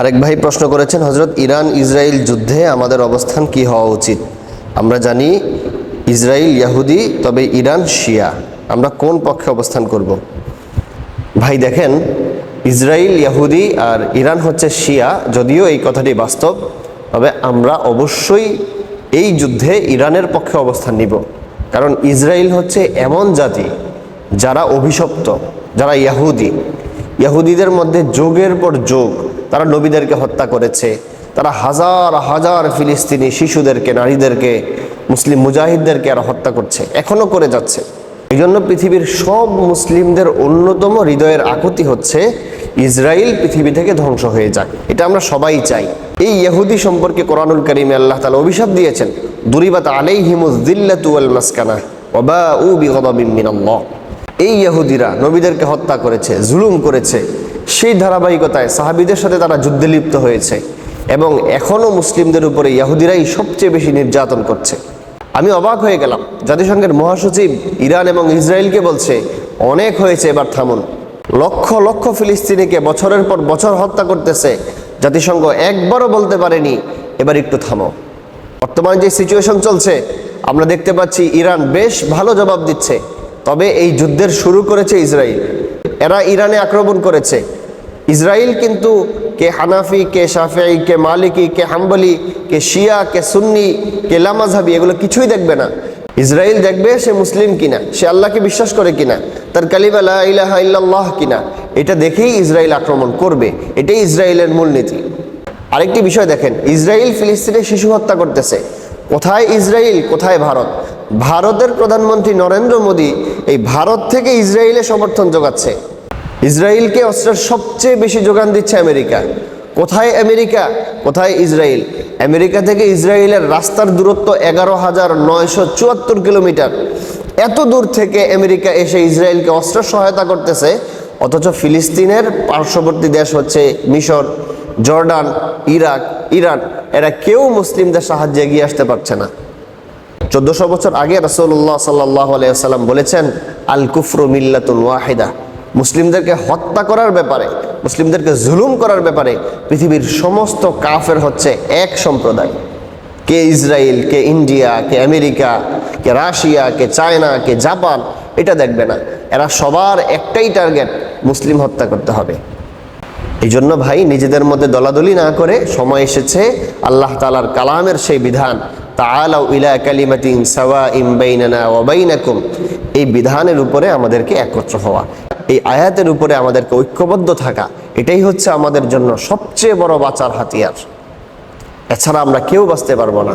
আরেক ভাই প্রশ্ন করেছেন হজরত ইরান ইসরায়েল যুদ্ধে আমাদের অবস্থান কি হওয়া উচিত? আমরা জানি ইসরায়েল ইয়াহুদি, তবে ইরান শিয়া। আমরা কোন পক্ষে অবস্থান করব? ভাই দেখেন ইসরায়েল ইয়াহুদি আর ইরান হচ্ছে শিয়া, যদিও এই কথাটি বাস্তব, তবে আমরা অবশ্যই এই যুদ্ধে ইরানের পক্ষে অবস্থান নিব। কারণ ইসরায়েল হচ্ছে এমন জাতি যারা অভিশপ্ত, যারা ইয়াহুদি। ইয়াহুদিদের মধ্যে যোগের পর যোগ তারা নবীদেরকে হত্যা করেছে। তারা হাজার হাজার ফিলিস্তিনি শিশুদেরকে, নারীদেরকে, মুসলিম মুজাহিদদেরকে আর হত্যা করছে এখনও করে যাচ্ছে। এই জন্য পৃথিবীর সব মুসলিমদের অন্যতম হৃদয়ের আকুতি হচ্ছে ইসরায়েল পৃথিবী থেকে ধ্বংস হয়ে যাক। এটা আমরা সবাই চাই। এই ইহুদি সম্পর্কে কোরআনুল করিমে আল্লাহ তালা অভিশাপ দিয়েছেন, দুরিবাত আলাই হিমুদ্দিল্লাতু আল মাসকানা ওবা উ বিগদাবিমিনাল্লাহ এই ইহুদিরা নবীদেরকে হত্যা করেছে, জুলুম করেছে। সেই ধারাবাহিকতায় সাহাবিদের সাথে তারা যুদ্ধে লিপ্ত হয়েছে এবং এখনও মুসলিমদের উপরে ইয়াহুদিরাই সবচেয়ে বেশি নির্যাতন করছে। আমি অবাক হয়ে গেলাম, জাতিসংঘের মহাসচিব ইরান এবং ইসরায়েলকে বলছে, অনেক হয়েছে, এবার থামুন। লক্ষ লক্ষ ফিলিস্তিনিকে বছরের পর বছর হত্যা করতেছে, জাতিসংঘ একবারও বলতে পারেনি, এবার একটু থামো। বর্তমানে যে সিচুয়েশন চলছে, আমরা দেখতে পাচ্ছি ইরান বেশ ভালো জবাব দিচ্ছে, তবে এই যুদ্ধের শুরু করেছে ইসরায়েল। এরা ইরানে আক্রমণ করেছে ইসরায়েল কিন্তু কে হানাফি, কে শাফেই কে মালিকি, কে হাম্বলি, কে শিয়া, কে সুন্নি, কে লামাজহাবি এগুলো কিছুই দেখবে না। ইসরায়েল দেখবে সে মুসলিম কিনা, সে আল্লাহকে বিশ্বাস করে কিনা, তার কালিমা ইলাহা ইল্লাল্লাহ কিনা, এটা দেখেই ইসরায়েল আক্রমণ করবে, এটাই ইসরায়েলের মূলনীতি। আরেকটি বিষয় দেখেন ইসরায়েল ফিলিস্তিনে শিশু হত্যা করতেছে। কোথায় ইসরায়েল কোথায় ভারত? ভারতের প্রধানমন্ত্রী নরেন্দ্র মোদী এই ভারত থেকে ইসরায়েলে সমর্থন যোগাচ্ছে। ইসরায়েলকে অস্ত্রের সবচেয়ে বেশি যোগান দিচ্ছে আমেরিকা। কোথায় আমেরিকা? কোথায় ইসরায়েল? আমেরিকা থেকে ইসরায়েলের রাস্তার দূরত্ব এগারো হাজার নয়শো চুয়াত্তর কিলোমিটার। এত দূর থেকে আমেরিকা এসে ইসরায়েলকে অস্ত্র সহায়তা করতেছে, অথচ ফিলিস্তিনের পার্শ্ববর্তী দেশ হচ্ছে মিশর, জর্ডান, ইরাক, ইরান। এরা কেউ মুসলিমদের সাহায্যে এগিয়ে আসতে পারছে না। চোদ্দশো বছর আগে রসুল্লাহ সাল্লাহ আলাইসাল্লাম বলেছেন আল কুফরু মিল্লাতুন ওয়াহিদা। মুসলিমদেরকে হত্যা করার ব্যাপারে, মুসলিমদেরকে জুলুম করার ব্যাপারে পৃথিবীর সমস্ত কাফের হচ্ছে এক সম্প্রদায়। কে ইসরায়েল কে ইন্ডিয়া, কে আমেরিকা, কে রাশিয়া, কে চায়না, কে জাপান, এটা দেখবে না। এরা সবার একটাই টার্গেট, মুসলিম হত্যা করতে হবে। এই জন্য ভাই, নিজেদের মধ্যে দলাদলি না করে সময় এসেছে আল্লাহ তালার কালামের সেই বিধান। ইলা কালিমাতিন সাওয়াইম বাইনানা ওয়া বাইনাকুম। এই বিধানের উপরে আমাদেরকে একত্র হওয়া। এই আয়াতের উপরে আমাদেরকে ঐক্যবদ্ধ থাকা, এটাই হচ্ছে আমাদের জন্য সবচেয়ে বড় বাঁচার হাতিয়ার। এছাড়া আমরা কেউ বাঁচতে পারব না।